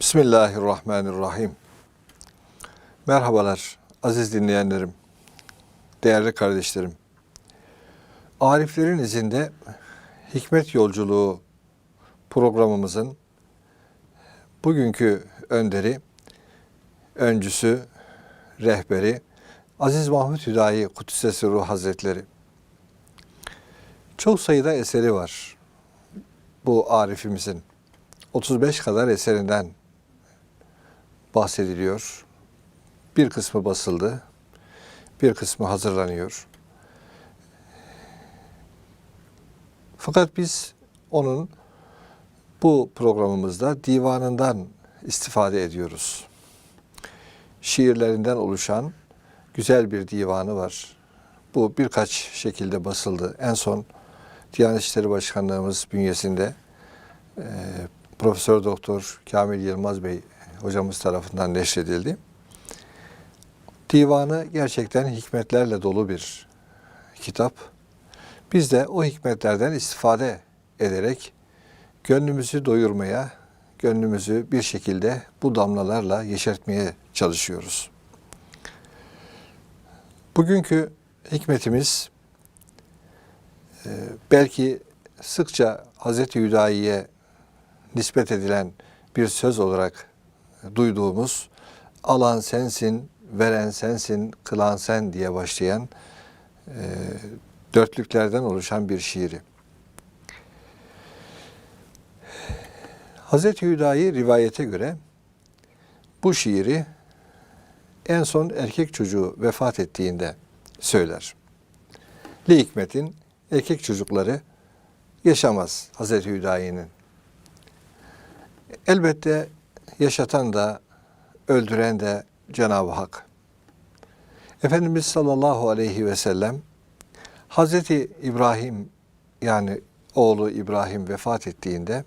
Bismillahirrahmanirrahim. Merhabalar aziz dinleyenlerim, değerli kardeşlerim. Ariflerin izinde Hikmet Yolculuğu programımızın bugünkü önderi, öncüsü, rehberi Aziz Mahmut Hüdayi Kudüs'e Ruh Hazretleri. Çok sayıda eseri var bu arifimizin. 35 kadar eserinden bahsediliyor. Bir kısmı basıldı, bir kısmı hazırlanıyor. Fakat biz onun bu programımızda divanından istifade ediyoruz. Şiirlerinden oluşan güzel bir divanı var. Bu birkaç şekilde basıldı. En son Diyanet İşleri Başkanlığımız bünyesinde e, Profesör Doktor Kamil Yılmaz Bey hocamız tarafından neşredildi. Divanı gerçekten hikmetlerle dolu bir kitap. Biz de o hikmetlerden istifade ederek gönlümüzü doyurmaya, gönlümüzü bir şekilde bu damlalarla yeşertmeye çalışıyoruz. Bugünkü hikmetimiz e, belki sıkça Hazreti Hüdayi'ye nispet edilen bir söz olarak duyduğumuz alan sensin, veren sensin, kılan sen diye başlayan e, dörtlüklerden oluşan bir şiiri. Hazreti Hüdayi rivayete göre bu şiiri en son erkek çocuğu vefat ettiğinde söyler. Li Hikmet'in erkek çocukları yaşamaz Hazreti Hüdayi'nin. Elbette yaşatan da öldüren de Cenab-ı Hak. Efendimiz sallallahu aleyhi ve sellem Hazreti İbrahim yani oğlu İbrahim vefat ettiğinde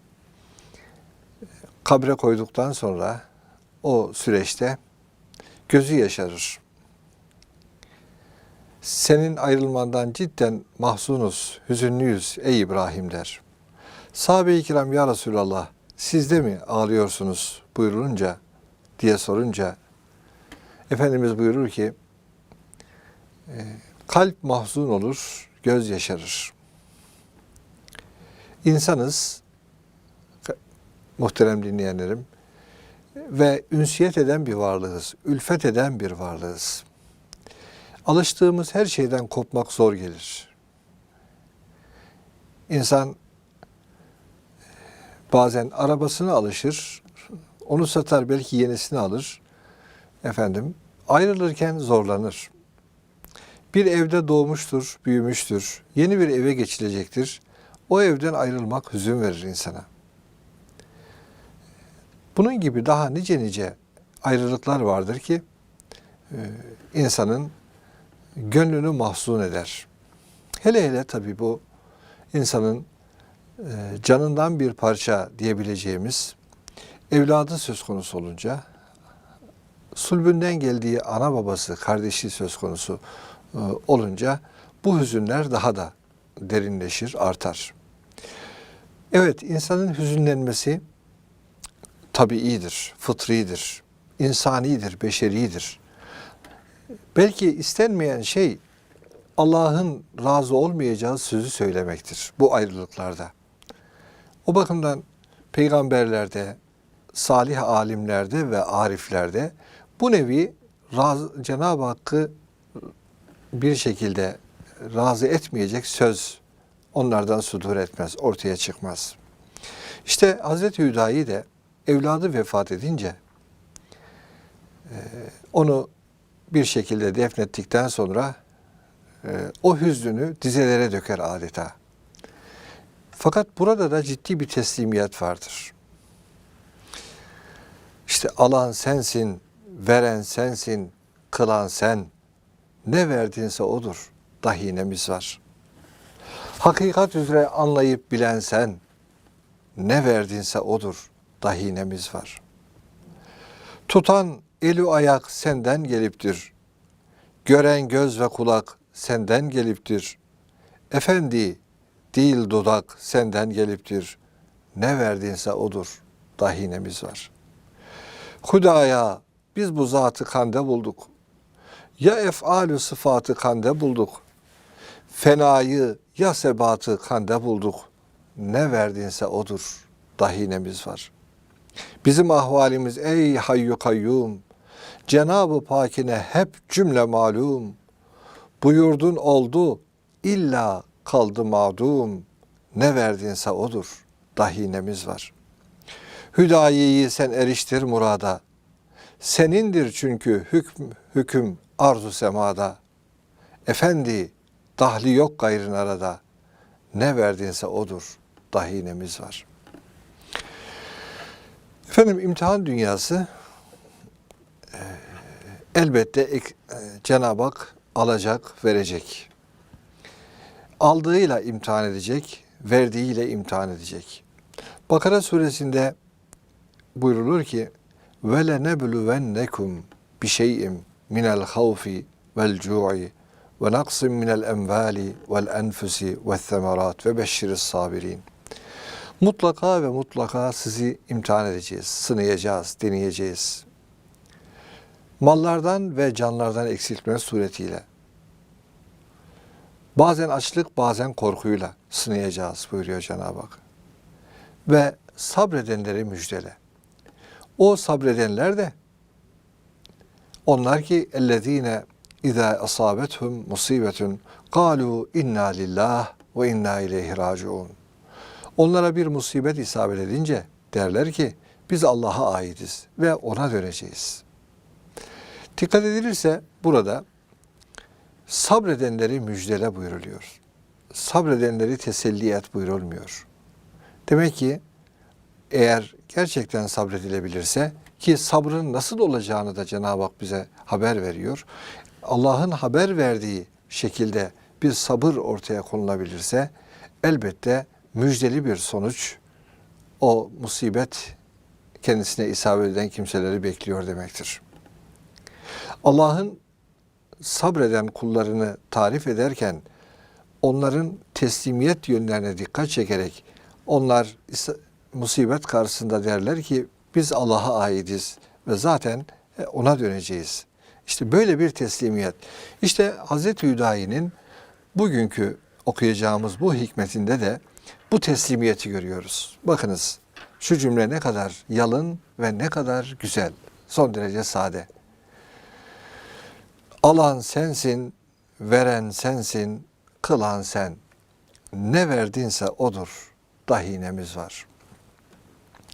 kabre koyduktan sonra o süreçte gözü yaşarır. Senin ayrılmandan cidden mahzunuz, hüzünlüyüz ey İbrahim der. Sahabe-i kiram ya Resulallah siz de mi ağlıyorsunuz buyurulunca diye sorunca Efendimiz buyurur ki e, kalp mahzun olur, göz yaşarır. İnsanız muhterem dinleyenlerim ve ünsiyet eden bir varlığız, ülfet eden bir varlığız. Alıştığımız her şeyden kopmak zor gelir. İnsan bazen arabasına alışır, onu satar belki yenisini alır. Efendim ayrılırken zorlanır. Bir evde doğmuştur, büyümüştür. Yeni bir eve geçilecektir. O evden ayrılmak hüzün verir insana. Bunun gibi daha nice nice ayrılıklar vardır ki e, insanın gönlünü mahzun eder. Hele hele tabii bu insanın canından bir parça diyebileceğimiz evladı söz konusu olunca sulbünden geldiği ana babası, kardeşi söz konusu e, olunca bu hüzünler daha da derinleşir, artar. Evet, insanın hüzünlenmesi tabiidir, fıtridir, insanidir, beşeridir. Belki istenmeyen şey Allah'ın razı olmayacağı sözü söylemektir bu ayrılıklarda. O bakımdan peygamberlerde, salih alimlerde ve ariflerde bu nevi Cenab-ı Hakk'ı bir şekilde razı etmeyecek söz onlardan sudur etmez, ortaya çıkmaz. İşte Hazreti Hüdayi de evladı vefat edince e, onu bir şekilde defnettikten sonra e, o hüznünü dizelere döker adeta. Fakat burada da ciddi bir teslimiyet vardır. İşte alan sensin, veren sensin, kılan sen. Ne verdinse odur, dahinemiz var. Hakikat üzere anlayıp bilen sen. Ne verdinse odur, dahinemiz var. Tutan eli ayak senden geliptir. Gören göz ve kulak senden geliptir. Efendi, dil dudak senden geliptir. Ne verdinse odur, dahinemiz var. Hudaya biz bu zatı kande bulduk. Ya ef'alü sıfatı kande bulduk. Fenayı ya sebatı kande bulduk. Ne verdinse odur. Dahinemiz var. Bizim ahvalimiz ey hayyu kayyum. Cenab-ı Pakine hep cümle malum. Buyurdun oldu illa kaldı mağdum. Ne verdinse odur. Dahinemiz var. Hüdayiyi sen eriştir murada. Senindir çünkü hüküm, hüküm arzu semada. Efendi, dahli yok gayrın arada. Ne verdinse odur. Dahinemiz var. Efendim imtihan dünyası e, elbette e, Cenab-ı Hak alacak, verecek. Aldığıyla imtihan edecek, verdiğiyle imtihan edecek. Bakara suresinde buyrulur ki ve lenebluvennekum bi şey'in minel havfi vel cu'i ve naqsin minel envali vel enfusi ve semerat ve beşşiris sabirin. Mutlaka ve mutlaka sizi imtihan edeceğiz, sınayacağız, deneyeceğiz. Mallardan ve canlardan eksiltme suretiyle. Bazen açlık, bazen korkuyla sınayacağız buyuruyor Cenab-ı Hak. Ve sabredenleri müjdele. O sabredenler de onlar ki ellezine izâ asabethum musibetun kalu inna lillah ve inna ileyhi raciun. Onlara bir musibet isabet edince derler ki biz Allah'a aitiz ve ona döneceğiz. Dikkat edilirse burada sabredenleri müjdele buyuruluyor. Sabredenleri teselli et buyurulmuyor. Demek ki eğer gerçekten sabredilebilirse ki sabrın nasıl olacağını da Cenab-ı Hak bize haber veriyor. Allah'ın haber verdiği şekilde bir sabır ortaya konulabilirse elbette müjdeli bir sonuç o musibet kendisine isabet eden kimseleri bekliyor demektir. Allah'ın sabreden kullarını tarif ederken onların teslimiyet yönlerine dikkat çekerek onlar musibet karşısında derler ki biz Allah'a aitiz ve zaten e, ona döneceğiz. İşte böyle bir teslimiyet. İşte Hazreti Hüdayi'nin bugünkü okuyacağımız bu hikmetinde de bu teslimiyeti görüyoruz. Bakınız şu cümle ne kadar yalın ve ne kadar güzel. Son derece sade. Alan sensin, veren sensin, kılan sen. Ne verdinse odur. Dahinemiz var.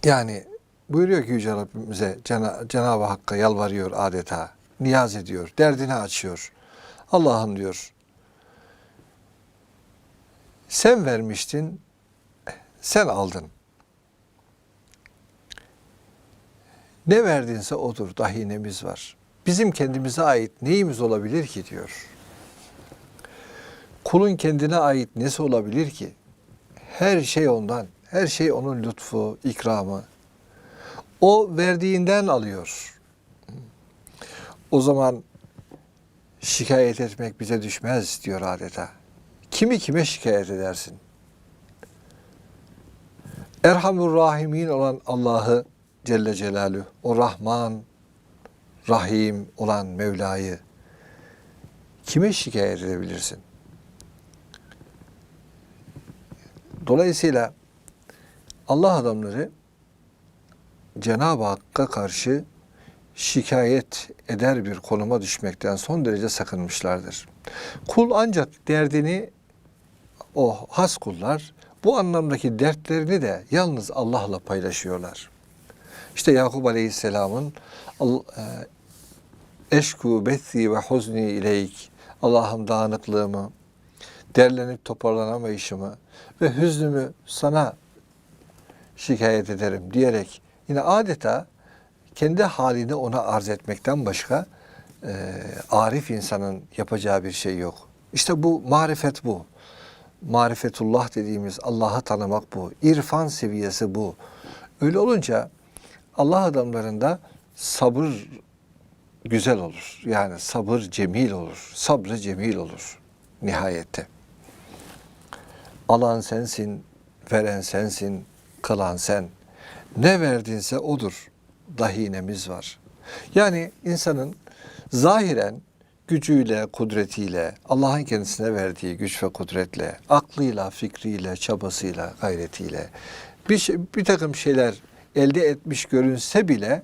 Yani buyuruyor ki Yüce Rabbimize Cena- Cenab-ı Hakk'a yalvarıyor adeta. Niyaz ediyor, derdini açıyor. Allah'ım diyor. Sen vermiştin, sen aldın. Ne verdinse odur, dahinemiz var. Bizim kendimize ait neyimiz olabilir ki diyor. Kulun kendine ait nesi olabilir ki? Her şey ondan, her şey onun lütfu, ikramı. O verdiğinden alıyor. O zaman şikayet etmek bize düşmez diyor adeta. Kimi kime şikayet edersin? Erhamur Rahimin olan Allah'ı Celle Celaluhu, o Rahman, Rahim olan Mevla'yı kime şikayet edebilirsin? Dolayısıyla Allah adamları Cenab-ı Hakk'a karşı şikayet eder bir konuma düşmekten son derece sakınmışlardır. Kul ancak derdini o has kullar bu anlamdaki dertlerini de yalnız Allah'la paylaşıyorlar. İşte Yakup Aleyhisselam'ın Al- eşku bethi ve huzni ileyk Allah'ım dağınıklığımı, derlenip toparlanamayışımı ve hüznümü sana şikayet ederim diyerek yine adeta kendi halini ona arz etmekten başka e, arif insanın yapacağı bir şey yok. İşte bu marifet bu. Marifetullah dediğimiz Allah'ı tanımak bu. İrfan seviyesi bu. Öyle olunca Allah adamlarında sabır güzel olur. Yani sabır cemil olur. Sabrı cemil olur nihayette. Alan sensin, veren sensin, kılan sen. Ne verdinse odur. dahinemiz var. Yani insanın zahiren gücüyle, kudretiyle, Allah'ın kendisine verdiği güç ve kudretle, aklıyla, fikriyle, çabasıyla, gayretiyle bir, şey, bir takım şeyler elde etmiş görünse bile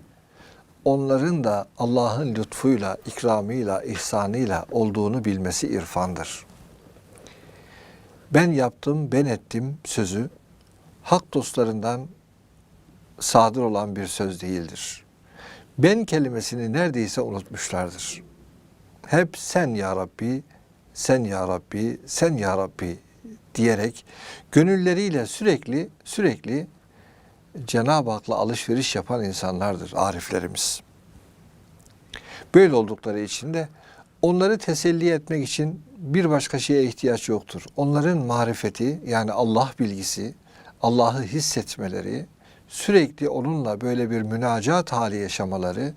onların da Allah'ın lütfuyla, ikramıyla, ihsanıyla olduğunu bilmesi irfandır. Ben yaptım, ben ettim sözü hak dostlarından sadır olan bir söz değildir. Ben kelimesini neredeyse unutmuşlardır. Hep sen ya Rabbi, sen ya Rabbi, sen ya Rabbi diyerek gönülleriyle sürekli sürekli Cenab-ı Hak'la alışveriş yapan insanlardır ariflerimiz. Böyle oldukları için de onları teselli etmek için bir başka şeye ihtiyaç yoktur. Onların marifeti yani Allah bilgisi, Allah'ı hissetmeleri, sürekli onunla böyle bir münacat hali yaşamaları,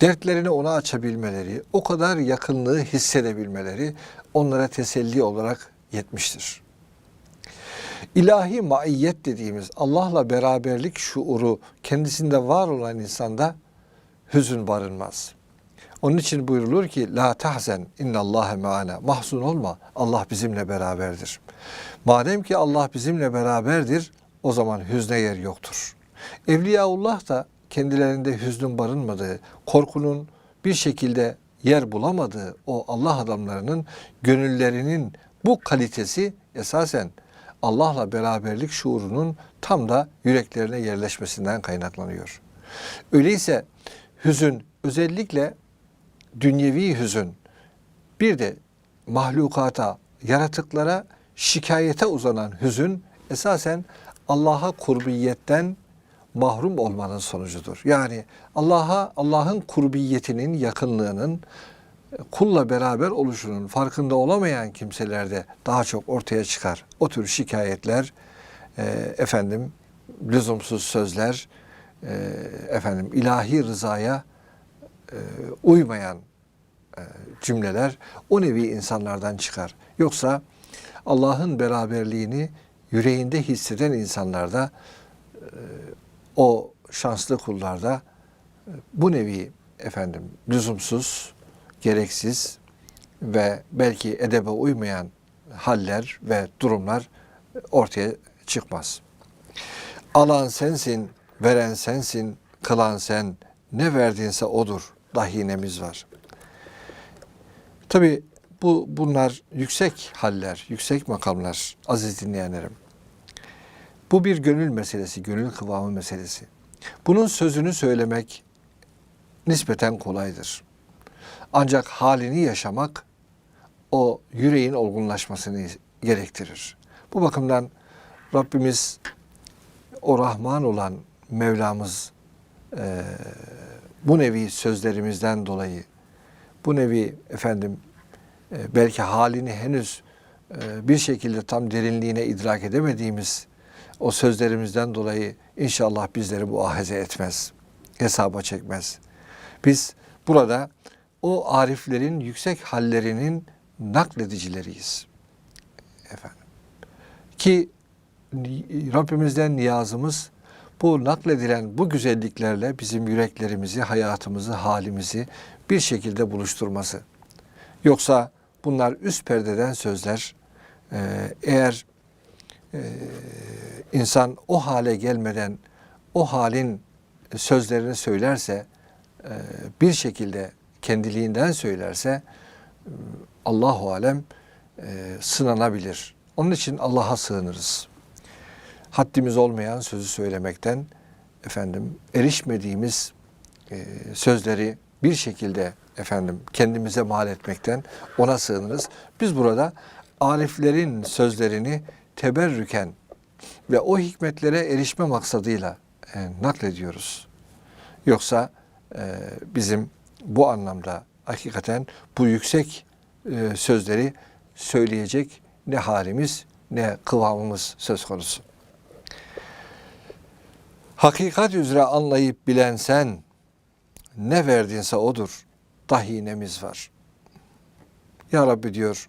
dertlerini ona açabilmeleri, o kadar yakınlığı hissedebilmeleri onlara teselli olarak yetmiştir. İlahi maiyet dediğimiz Allah'la beraberlik şuuru kendisinde var olan insanda hüzün barınmaz. Onun için buyurulur ki la tahzen innallâhe meana. Mahzun olma. Allah bizimle beraberdir. Madem ki Allah bizimle beraberdir o zaman hüzne yer yoktur. Evliyaullah da kendilerinde hüznün barınmadığı, korkunun bir şekilde yer bulamadığı o Allah adamlarının gönüllerinin bu kalitesi esasen Allah'la beraberlik şuurunun tam da yüreklerine yerleşmesinden kaynaklanıyor. Öyleyse hüzün özellikle dünyevi hüzün bir de mahlukata, yaratıklara şikayete uzanan hüzün esasen Allah'a kurbiyetten mahrum olmanın sonucudur. Yani Allah'a Allah'ın kurbiyetinin, yakınlığının kulla beraber oluşunun farkında olamayan kimselerde daha çok ortaya çıkar. O tür şikayetler, e, efendim lüzumsuz sözler, e, efendim ilahi rızaya e, uymayan e, cümleler o nevi insanlardan çıkar. Yoksa Allah'ın beraberliğini yüreğinde hisseden insanlarda e, o şanslı kullarda e, bu nevi efendim lüzumsuz, gereksiz ve belki edebe uymayan haller ve durumlar ortaya çıkmaz. Alan sensin, veren sensin, kılan sen, ne verdinse odur dahinemiz var. Tabi bu bunlar yüksek haller, yüksek makamlar aziz dinleyenlerim. Bu bir gönül meselesi, gönül kıvamı meselesi. Bunun sözünü söylemek nispeten kolaydır. Ancak halini yaşamak o yüreğin olgunlaşmasını gerektirir. Bu bakımdan Rabbimiz o Rahman olan Mevlamız e, bu nevi sözlerimizden dolayı bu nevi efendim e, belki halini henüz e, bir şekilde tam derinliğine idrak edemediğimiz o sözlerimizden dolayı inşallah bizleri bu ahize etmez, hesaba çekmez. Biz burada o ariflerin yüksek hallerinin nakledicileriyiz. Efendim. Ki Rabbimizden niyazımız bu nakledilen bu güzelliklerle bizim yüreklerimizi, hayatımızı, halimizi bir şekilde buluşturması. Yoksa bunlar üst perdeden sözler. Ee, eğer e, insan o hale gelmeden o halin sözlerini söylerse, e, bir şekilde kendiliğinden söylerse Allahu alem e, sınanabilir. Onun için Allah'a sığınırız. Haddimiz olmayan sözü söylemekten efendim erişmediğimiz e, sözleri bir şekilde efendim kendimize mal etmekten ona sığınırız. Biz burada ariflerin sözlerini teberrüken ve o hikmetlere erişme maksadıyla e, naklediyoruz. Yoksa e, bizim bu anlamda hakikaten bu yüksek e, sözleri söyleyecek ne halimiz ne kıvamımız söz konusu. Hakikat üzere anlayıp bilen sen, ne verdinse odur, dahinemiz var. Ya Rabbi diyor,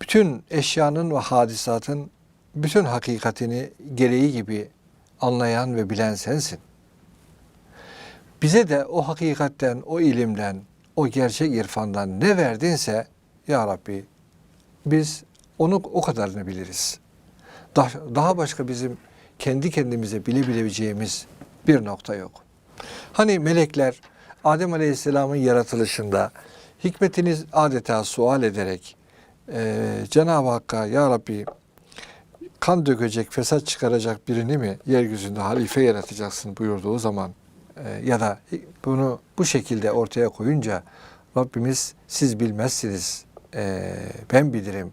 bütün eşyanın ve hadisatın bütün hakikatini gereği gibi anlayan ve bilen sensin. Bize de o hakikatten, o ilimden, o gerçek irfandan ne verdinse ya Rabbi biz onu o kadarını biliriz. Daha, daha başka bizim kendi kendimize bilebileceğimiz bir nokta yok. Hani melekler Adem Aleyhisselam'ın yaratılışında hikmetiniz adeta sual ederek eee Cenab-ı Hakk'a Ya Rabbi kan dökecek, fesat çıkaracak birini mi yeryüzünde halife yaratacaksın buyurduğu zaman e, ya da bunu bu şekilde ortaya koyunca Rabbimiz siz bilmezsiniz, e, ben bilirim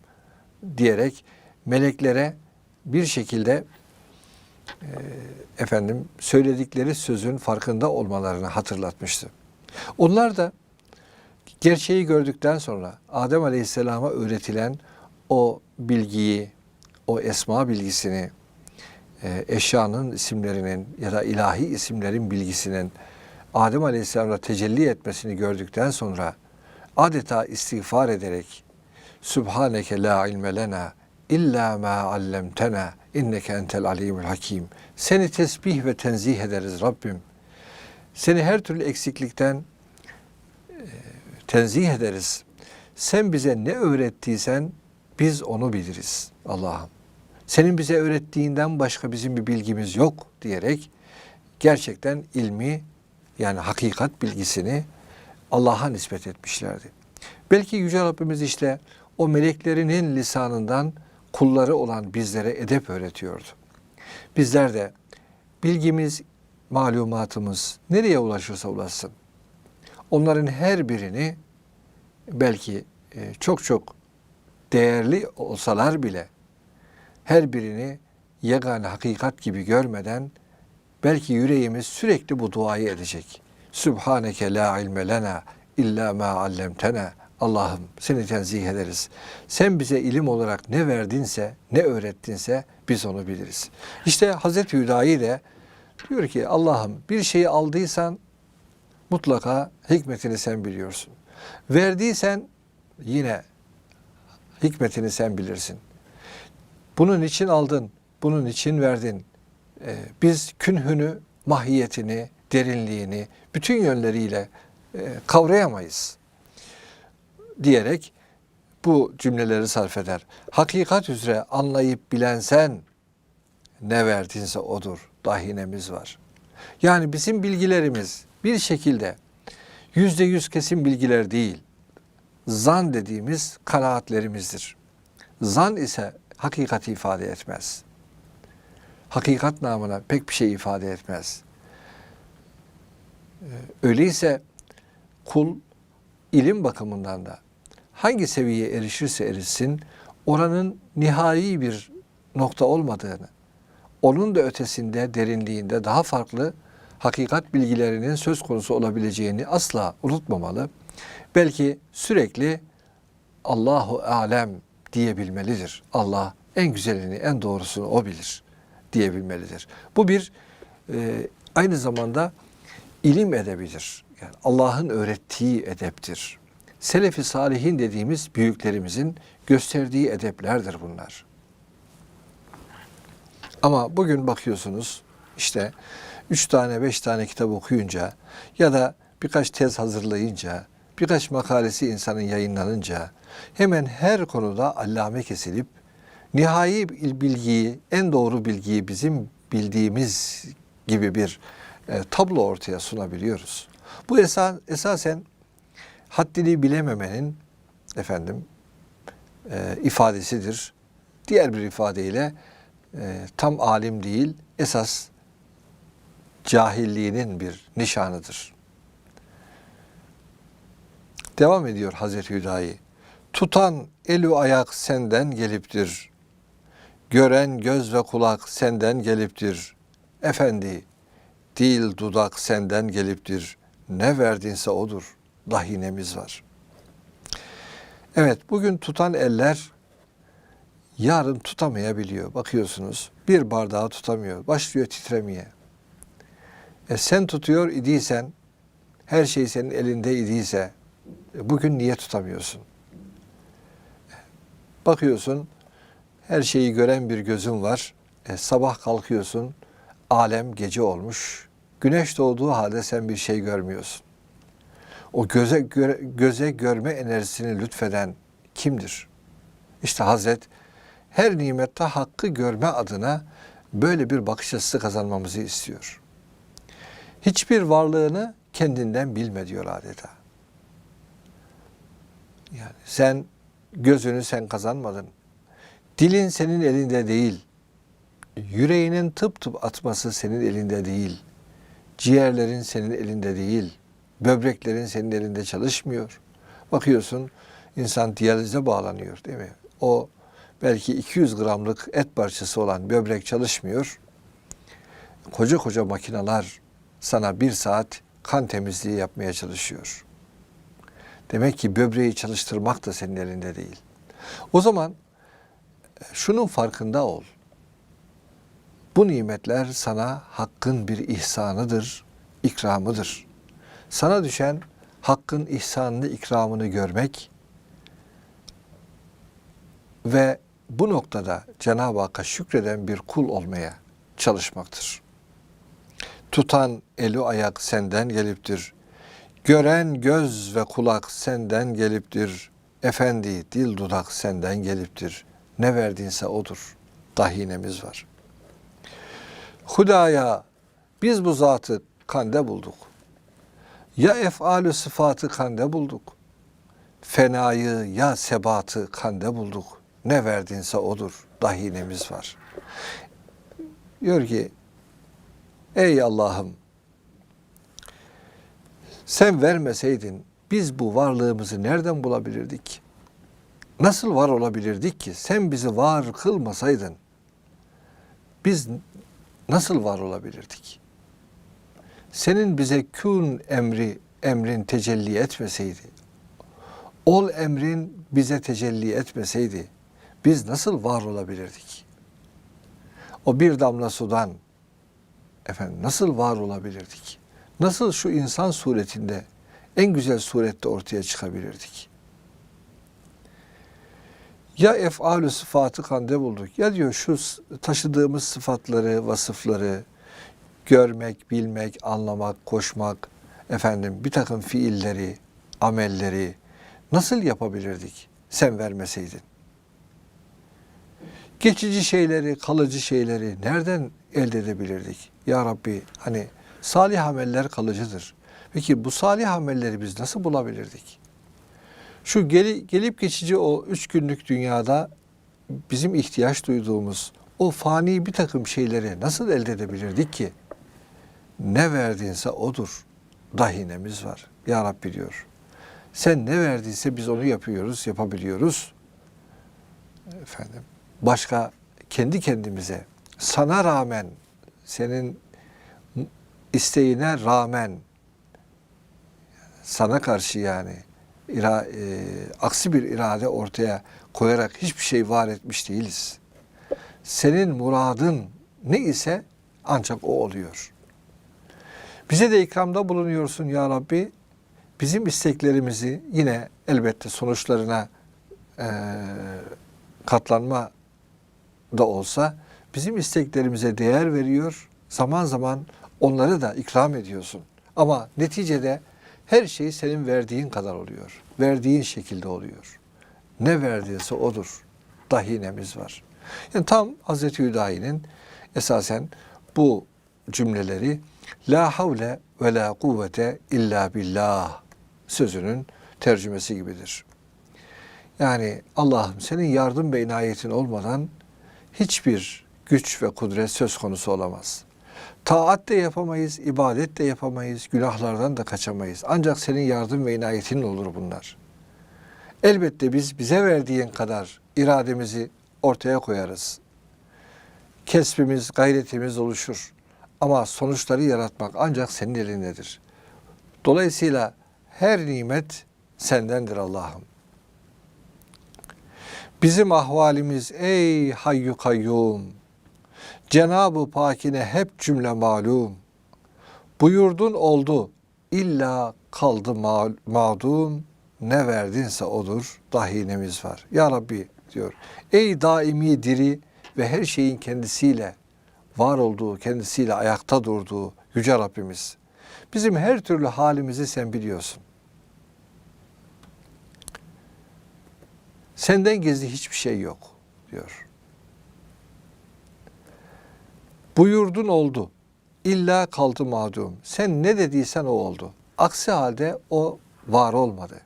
diyerek meleklere bir şekilde e, efendim söyledikleri sözün farkında olmalarını hatırlatmıştı. Onlar da gerçeği gördükten sonra Adem Aleyhisselam'a öğretilen o bilgiyi, o esma bilgisini, e, eşyanın isimlerinin ya da ilahi isimlerin bilgisinin Adem Aleyhisselam'da tecelli etmesini gördükten sonra adeta istiğfar ederek Subhaneke la ilme lena illa ma allemtena inneke entel alimul hakim. Seni tesbih ve tenzih ederiz Rabbim. Seni her türlü eksiklikten e, tenzih ederiz. Sen bize ne öğrettiysen biz onu biliriz Allah'ım. Senin bize öğrettiğinden başka bizim bir bilgimiz yok diyerek gerçekten ilmi yani hakikat bilgisini Allah'a nispet etmişlerdi. Belki Yüce Rabbimiz işte o meleklerinin lisanından kulları olan bizlere edep öğretiyordu. Bizler de bilgimiz, malumatımız nereye ulaşırsa ulaşsın. Onların her birini belki e, çok çok değerli olsalar bile her birini yegane hakikat gibi görmeden belki yüreğimiz sürekli bu duayı edecek. Subhaneke la ilme lena illa ma allemtena. Allah'ım seni tenzih ederiz. Sen bize ilim olarak ne verdinse, ne öğrettinse biz onu biliriz. İşte Hazreti Hüdayi de diyor ki Allah'ım bir şeyi aldıysan mutlaka hikmetini sen biliyorsun. Verdiysen yine hikmetini sen bilirsin. Bunun için aldın, bunun için verdin. Ee, biz künhünü, mahiyetini, derinliğini bütün yönleriyle e, kavrayamayız diyerek bu cümleleri sarf eder. Hakikat üzere anlayıp bilen sen ne verdinse odur. Dahinemiz var. Yani bizim bilgilerimiz bir şekilde yüzde yüz kesin bilgiler değil. Zan dediğimiz kanaatlerimizdir. Zan ise hakikati ifade etmez. Hakikat namına pek bir şey ifade etmez. Ee, Öyleyse kul ilim bakımından da hangi seviyeye erişirse erişsin oranın nihai bir nokta olmadığını, onun da ötesinde, derinliğinde daha farklı hakikat bilgilerinin söz konusu olabileceğini asla unutmamalı. Belki sürekli Allahu alem diyebilmelidir. Allah en güzelini, en doğrusunu o bilir diyebilmelidir. Bu bir e, aynı zamanda ilim edebidir. Yani Allah'ın öğrettiği edeptir. Selefi salihin dediğimiz büyüklerimizin gösterdiği edeplerdir bunlar. Ama bugün bakıyorsunuz işte üç tane beş tane kitap okuyunca ya da birkaç tez hazırlayınca, birkaç makalesi insanın yayınlanınca hemen her konuda allame kesilip nihai bilgiyi, en doğru bilgiyi bizim bildiğimiz gibi bir e, tablo ortaya sunabiliyoruz. Bu esa, esasen haddini bilememenin efendim e, ifadesidir. Diğer bir ifadeyle e, tam alim değil, esas cahilliğinin bir nişanıdır. Devam ediyor Hazreti Hüdayi. Tutan elü ayak senden geliptir. Gören göz ve kulak senden geliptir. Efendi, dil dudak senden geliptir. Ne verdinse odur. Dahinemiz var. Evet, bugün tutan eller yarın tutamayabiliyor. Bakıyorsunuz bir bardağı tutamıyor. Başlıyor titremeye. E sen tutuyor idiysen, her şey senin elinde idiyse bugün niye tutamıyorsun? Bakıyorsun her şeyi gören bir gözün var. E, sabah kalkıyorsun alem gece olmuş. Güneş doğduğu halde sen bir şey görmüyorsun. O göze göre- göze görme enerjisini lütfeden kimdir? İşte Hazret her nimette hakkı görme adına böyle bir bakış açısı kazanmamızı istiyor. Hiçbir varlığını kendinden bilme diyor adeta. Yani sen gözünü sen kazanmadın. Dilin senin elinde değil. Yüreğinin tıp tıp atması senin elinde değil. Ciğerlerin senin elinde değil. Böbreklerin senin elinde çalışmıyor. Bakıyorsun insan diyalize bağlanıyor değil mi? O belki 200 gramlık et parçası olan böbrek çalışmıyor. Koca koca makineler sana bir saat kan temizliği yapmaya çalışıyor. Demek ki böbreği çalıştırmak da senin elinde değil. O zaman e, şunun farkında ol. Bu nimetler sana hakkın bir ihsanıdır, ikramıdır. Sana düşen hakkın ihsanını, ikramını görmek ve bu noktada Cenab-ı Hakk'a şükreden bir kul olmaya çalışmaktır. Tutan eli ayak senden geliptir. Gören göz ve kulak senden geliptir. Efendi dil dudak senden geliptir. Ne verdinse odur. Dahinemiz var. Hudaya biz bu zatı kande bulduk. Ya efalü sıfatı kande bulduk. Fenayı ya sebatı kande bulduk. Ne verdinse odur. Dahinemiz var. Diyor ki ey Allah'ım sen vermeseydin biz bu varlığımızı nereden bulabilirdik? Nasıl var olabilirdik ki? Sen bizi var kılmasaydın biz nasıl var olabilirdik? Senin bize kün emri, emrin tecelli etmeseydi, ol emrin bize tecelli etmeseydi, biz nasıl var olabilirdik? O bir damla sudan, efendim nasıl var olabilirdik? Nasıl şu insan suretinde, en güzel surette ortaya çıkabilirdik? Ya efalü sıfatı kande bulduk. Ya diyor şu taşıdığımız sıfatları, vasıfları görmek, bilmek, anlamak, koşmak, efendim bir takım fiilleri, amelleri nasıl yapabilirdik sen vermeseydin? Geçici şeyleri, kalıcı şeyleri nereden elde edebilirdik? Ya Rabbi hani salih ameller kalıcıdır. Peki bu salih amelleri biz nasıl bulabilirdik? Şu geli, gelip geçici o üç günlük dünyada bizim ihtiyaç duyduğumuz o fani bir takım şeyleri nasıl elde edebilirdik ki? Ne verdinse odur. Dahinemiz var. Ya Rabbi diyor. Sen ne verdiyse biz onu yapıyoruz, yapabiliyoruz. Efendim, başka kendi kendimize sana rağmen senin isteğine rağmen sana karşı yani ira, e, aksi bir irade ortaya koyarak hiçbir şey var etmiş değiliz. Senin muradın ne ise ancak o oluyor. Bize de ikramda bulunuyorsun ya Rabbi. Bizim isteklerimizi yine elbette sonuçlarına e, katlanma da olsa bizim isteklerimize değer veriyor. Zaman zaman onları da ikram ediyorsun. Ama neticede her şey senin verdiğin kadar oluyor. Verdiğin şekilde oluyor. Ne verdiyse odur. Dahinemiz var. Yani tam Hazreti Hüdayi'nin esasen bu cümleleri La havle ve la kuvvete illa billah sözünün tercümesi gibidir. Yani Allah'ım senin yardım ve inayetin olmadan hiçbir güç ve kudret söz konusu olamaz. Taat de yapamayız, ibadet de yapamayız, günahlardan da kaçamayız. Ancak senin yardım ve inayetin olur bunlar. Elbette biz bize verdiğin kadar irademizi ortaya koyarız. Kesbimiz, gayretimiz oluşur. Ama sonuçları yaratmak ancak senin elindedir. Dolayısıyla her nimet sendendir Allah'ım. Bizim ahvalimiz ey hayyu kayyum. Cenab-ı Pakine hep cümle malum. Buyurdun oldu, illa kaldı ma- mağdum. Ne verdinse odur, dahinemiz var. Ya Rabbi diyor, ey daimi diri ve her şeyin kendisiyle var olduğu, kendisiyle ayakta durduğu, Yüce Rabbimiz. Bizim her türlü halimizi sen biliyorsun. Senden gizli hiçbir şey yok diyor. Buyurdun oldu. İlla kaldı mağdum. Sen ne dediysen o oldu. Aksi halde o var olmadı.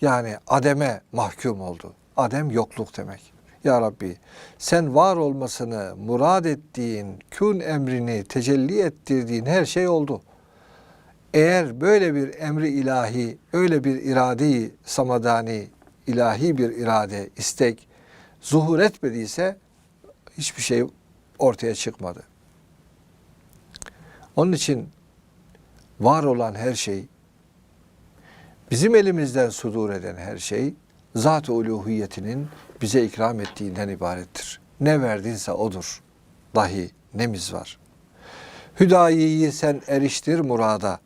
Yani ademe mahkum oldu. Adem yokluk demek. Ya Rabbi sen var olmasını murad ettiğin, kün emrini tecelli ettirdiğin her şey oldu. Eğer böyle bir emri ilahi, öyle bir iradeyi samadani, ilahi bir irade, istek zuhur etmediyse hiçbir şey ortaya çıkmadı. Onun için var olan her şey, bizim elimizden sudur eden her şey, zat-ı uluhiyetinin bize ikram ettiğinden ibarettir. Ne verdinse odur. Dahi nemiz var. Hüdayiyi sen eriştir murada.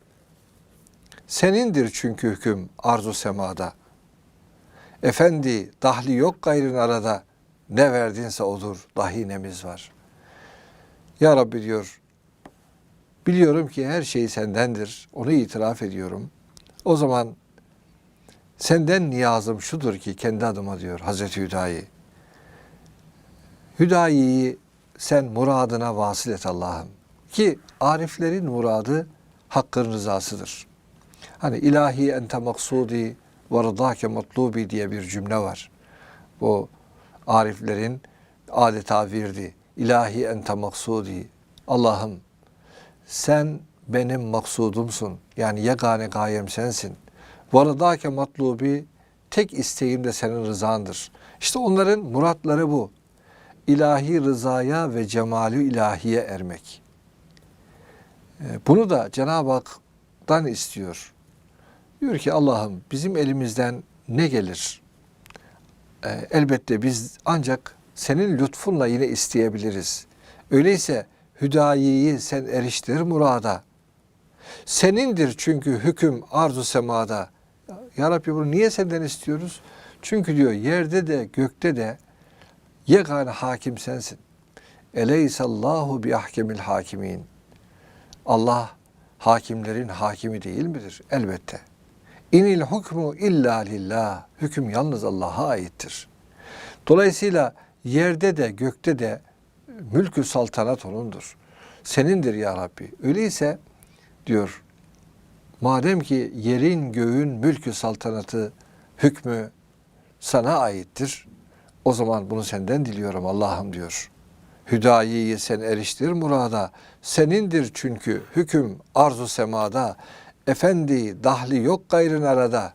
Senindir çünkü hüküm arzu semada. Efendi dahli yok gayrın arada. Ne verdinse odur. Dahi nemiz var. Ya Rabbi diyor, biliyorum ki her şey sendendir. Onu itiraf ediyorum. O zaman senden niyazım şudur ki kendi adıma diyor Hazreti Hüdayi. Hüdayi'yi sen muradına vasıl et Allah'ım. Ki ariflerin muradı hakkın rızasıdır. Hani ilahi ente maksudi ve rıdake matlubi diye bir cümle var. Bu ariflerin adeta virdi. İlahi ente maksudi. Allah'ım sen benim maksudumsun. Yani yegane gayem sensin. Ve rıdake matlubi tek isteğim de senin rızandır. İşte onların muratları bu. İlahi rızaya ve cemalü ilahiye ermek. Ee, Bunu da Cenab-ı Hak'tan istiyor. Diyor ki Allah'ım bizim elimizden ne gelir? Ee, elbette biz ancak senin lütfunla yine isteyebiliriz. Öyleyse hüdayiyi sen eriştir murada. Senindir çünkü hüküm arzu semada. Ya Rabbi bunu niye senden istiyoruz? Çünkü diyor yerde de gökte de yegane hakim sensin. Eleysallahu bi ahkemil hakimin. Allah hakimlerin hakimi değil midir? Elbette. İnil hukmu illa lillah. Hüküm yalnız Allah'a aittir. Dolayısıyla yerde de gökte de mülkü saltanat onundur. Senindir ya Rabbi. Öyleyse diyor madem ki yerin göğün mülkü saltanatı hükmü sana aittir. O zaman bunu senden diliyorum Allah'ım diyor. Hüdayiyi sen eriştir murada. Senindir çünkü hüküm arzu semada. Efendi dahli yok gayrın arada.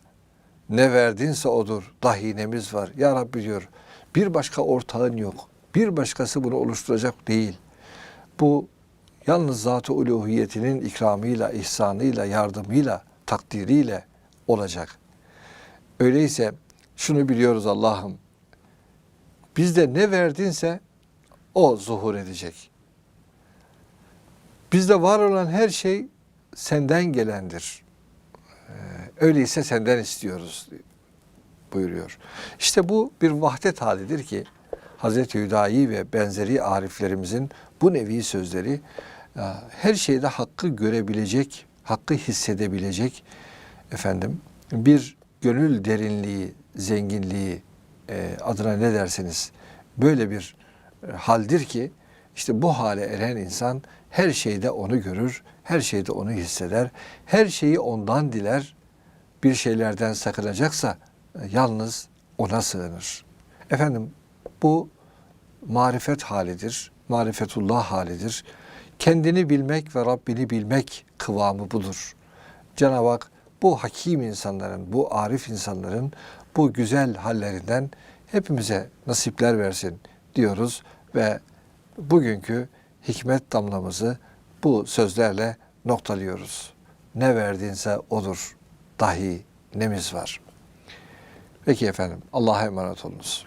Ne verdinse odur. Dahinemiz var. Ya Rabbi diyor. Bir başka ortağın yok. Bir başkası bunu oluşturacak değil. Bu yalnız zat-ı uluhiyetinin ikramıyla, ihsanıyla, yardımıyla, takdiriyle olacak. Öyleyse şunu biliyoruz Allah'ım. Bizde ne verdinse o zuhur edecek. Bizde var olan her şey senden gelendir. Ee, Öyleyse senden istiyoruz buyuruyor. İşte bu bir vahdet halidir ki Hazreti Hüdayi ve benzeri ariflerimizin bu nevi sözleri e, her şeyde hakkı görebilecek, hakkı hissedebilecek efendim bir gönül derinliği, zenginliği e, adına ne derseniz böyle bir e, haldir ki işte bu hale eren insan her şeyde onu görür, her şeyde onu hisseder, her şeyi ondan diler. Bir şeylerden sakınacaksa yalnız ona sığınır. Efendim bu marifet halidir, marifetullah halidir. Kendini bilmek ve Rabbini bilmek kıvamı budur. Cenab-ı Hak bu hakim insanların, bu arif insanların bu güzel hallerinden hepimize nasipler versin diyoruz ve bugünkü hikmet damlamızı bu sözlerle noktalıyoruz. Ne verdinse odur. Dahi nemiz var. Peki efendim Allah'a emanet olunuz.